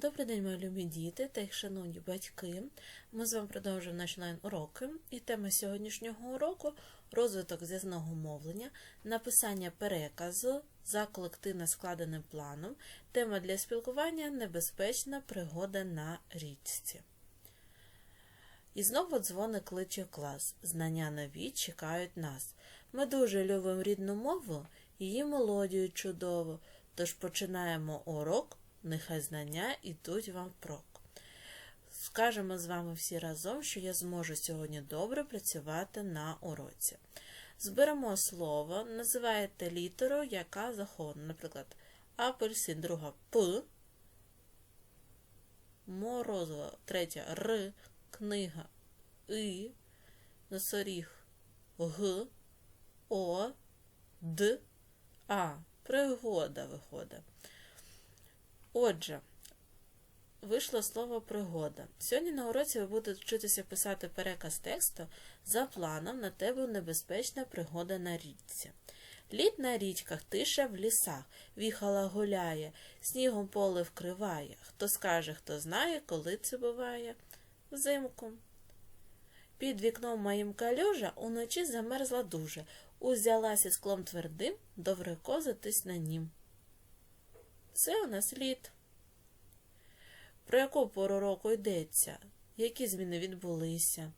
Добрий день, мої любі діти та їх шановні батьки. Ми з вами продовжуємо наші онлайн-уроки. І тема сьогоднішнього уроку розвиток зв'язного мовлення, написання переказу за колективно складеним планом. Тема для спілкування небезпечна пригода на річці. І знову дзвоник кличе клас. Знання нові чекають нас. Ми дуже любимо рідну мову, її мелодію чудово. Тож починаємо урок. Нехай знання йдуть вам впрок. Скажемо з вами всі разом, що я зможу сьогодні добре працювати на уроці. Зберемо слово, називаєте літеру, яка захована. Наприклад, апельсин, друга П, морозова, третя Р, книга И, носоріг Г, О, Д, А. Пригода виходить. Отже, вийшло слово пригода. Сьогодні на уроці ви будете вчитися писати переказ тексту за планом на тебе небезпечна пригода на річці. Лід на річках, тиша в лісах, віхала гуляє, снігом поле вкриває. Хто скаже, хто знає, коли це буває взимку. Під вікном моїм калюжа уночі замерзла дуже, узялася склом твердим, довре козитись на нім. Це у нас лід. Про яку пору року йдеться? Які зміни відбулися?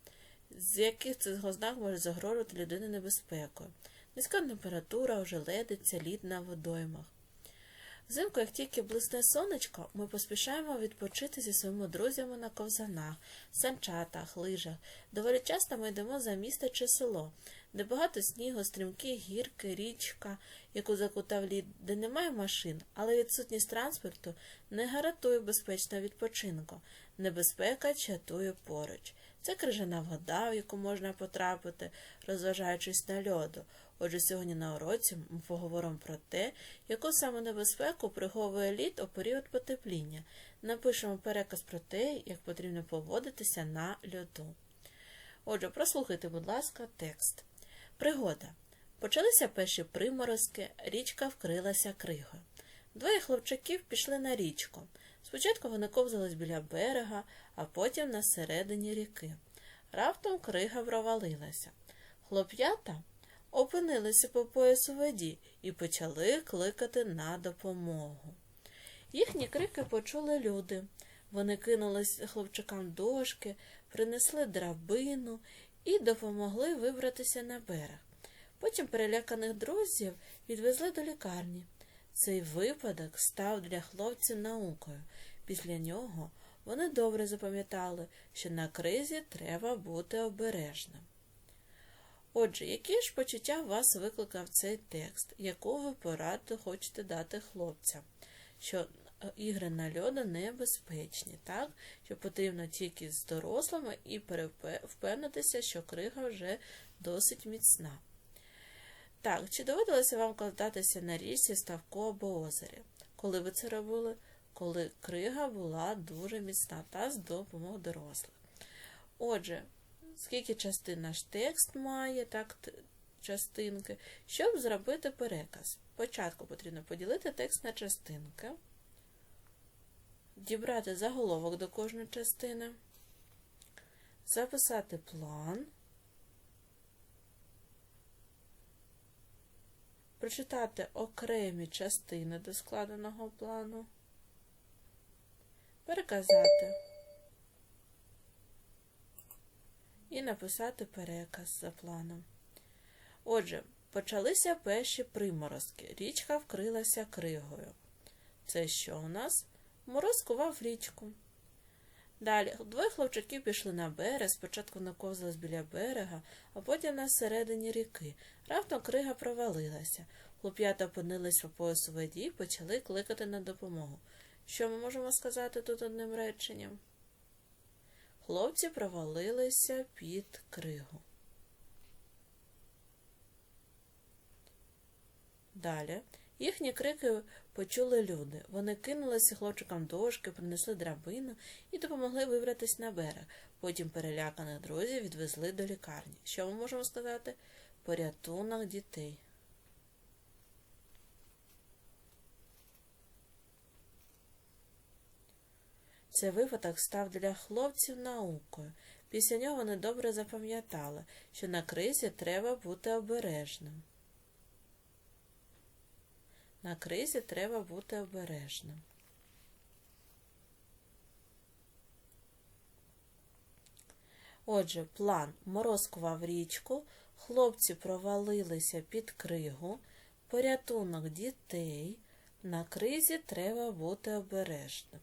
З яких цих ознак може загрожувати людини небезпекою? Низька температура ожеледиться, лід на водоймах. Взимку, як тільки блисне сонечко, ми поспішаємо відпочити зі своїми друзями на ковзанах, санчатах, лижах. Доволі часто ми йдемо за місто чи село, де багато снігу, стрімкі гірки, річка, яку закутав лід, де немає машин, але відсутність транспорту не гарантує безпечного відпочинку. Небезпека чатує поруч. Це крижана вода, в яку можна потрапити, розважаючись на льоду. Отже, сьогодні на уроці ми поговоримо про те, яку саме небезпеку приховує лід у період потепління. Напишемо переказ про те, як потрібно поводитися на льоду. Отже, прослухайте, будь ласка, текст. Пригода. Почалися перші приморозки, річка вкрилася кригою. Двоє хлопчаків пішли на річку. Спочатку вони ковзались біля берега, а потім на середині ріки. Раптом крига провалилася. Хлоп'ята опинилися по поясу воді і почали кликати на допомогу. Їхні крики почули люди. Вони кинулись хлопчакам дошки, принесли драбину і допомогли вибратися на берег. Потім переляканих друзів відвезли до лікарні. Цей випадок став для хлопців наукою. Після нього вони добре запам'ятали, що на кризі треба бути обережним. Отже, які ж почуття вас викликав цей текст, яку ви пораду хочете дати хлопцям? Що ігри на льоду небезпечні, так? Що потрібно тільки з дорослими і впевнитися, що крига вже досить міцна. Так, чи доводилося вам кататися на річці, ставку або озері? Коли ви це робили? Коли крига була дуже міцна та з допомогою дорослих. Отже, скільки частин наш текст має, так, частинки, щоб зробити переказ. Спочатку потрібно поділити текст на частинки, дібрати заголовок до кожної частини, записати план, прочитати окремі частини до складеного плану, переказати. І написати переказ за планом. Отже, почалися перші приморозки. Річка вкрилася кригою. Це що у нас? Мороз кував річку. Далі двоє хлопчаків пішли на берег, спочатку наковзались біля берега, а потім на середині ріки. Раптом крига провалилася. Хлоп'ята опинились по поясу воді і почали кликати на допомогу. Що ми можемо сказати тут одним реченням? Хлопці провалилися під кригу. Далі їхні крики почули люди. Вони кинулися хлопчикам дошки, принесли драбину і допомогли вибратись на берег. Потім переляканих друзів відвезли до лікарні. Що ми можемо сказати? Порятунок дітей. Цей випадок став для хлопців наукою. Після нього вони добре запам'ятали, що на кризі треба бути обережним. На кризі треба бути обережним. Отже, план морозкував річку, хлопці провалилися під кригу, порятунок дітей. На кризі треба бути обережним.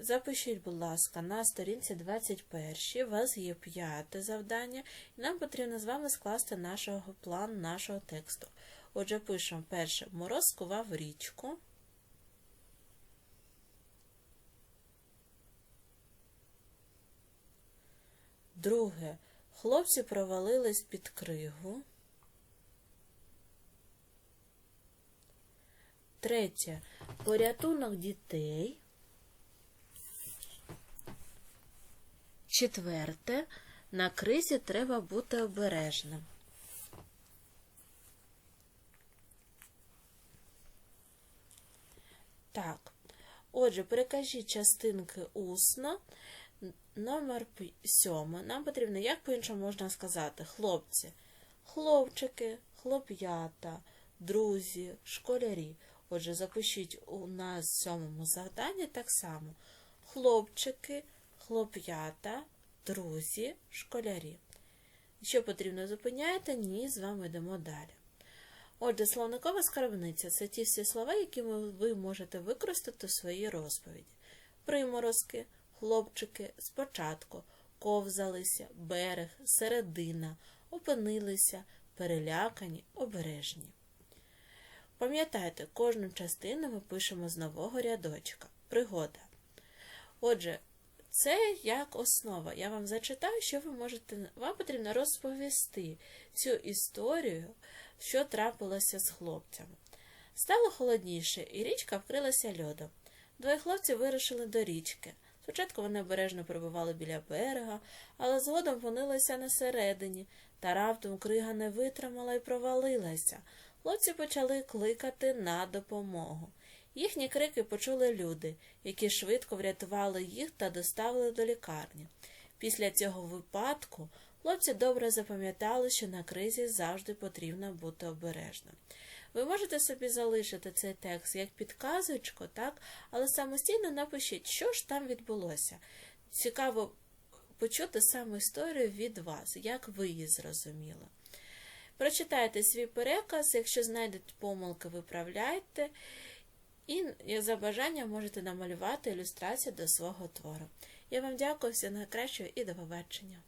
Запишіть, будь ласка, на сторінці 21 у вас є п'яте завдання, і нам потрібно з вами скласти нашого план нашого тексту. Отже, пишемо перше мороз скував річку. Друге. Хлопці провалились під кригу. Третє. Порятунок дітей. Четверте. На кризі треба бути обережним. Так. Отже, перекажіть частинки усно. Номер пі- сьомий. Нам потрібно, як по-іншому можна сказати, хлопці, хлопчики, хлоп'ята, друзі, школярі. Отже, запишіть у нас в сьомому завданні так само. Хлопчики, хлоп'ята, друзі, школярі. Що потрібно зупиняєте? Ні, з вами йдемо далі. Отже, словникова скарбниця це ті всі слова, які ви можете використати у своїй розповіді. Приморозки, хлопчики, спочатку, ковзалися, берег, середина, опинилися, перелякані, обережні. Пам'ятайте, кожну частину ми пишемо з нового рядочка. Пригода. Отже, це як основа. Я вам зачитаю, що ви можете. Вам потрібно розповісти цю історію, що трапилося з хлопцями. Стало холодніше, і річка вкрилася льодом. Двоє хлопців вирушили до річки. Спочатку вони обережно перебували біля берега, але згодом опинилися на середині, та раптом крига не витримала і провалилася. Хлопці почали кликати на допомогу. Їхні крики почули люди, які швидко врятували їх та доставили до лікарні. Після цього випадку хлопці добре запам'ятали, що на кризі завжди потрібно бути обережним. Ви можете собі залишити цей текст як підказочку, так? але самостійно напишіть, що ж там відбулося. Цікаво почути саме історію від вас, як ви її зрозуміли. Прочитайте свій переказ, якщо знайдете помилки, виправляйте. І за бажанням можете намалювати ілюстрацію до свого твору. Я вам дякую, всього найкращого і до побачення.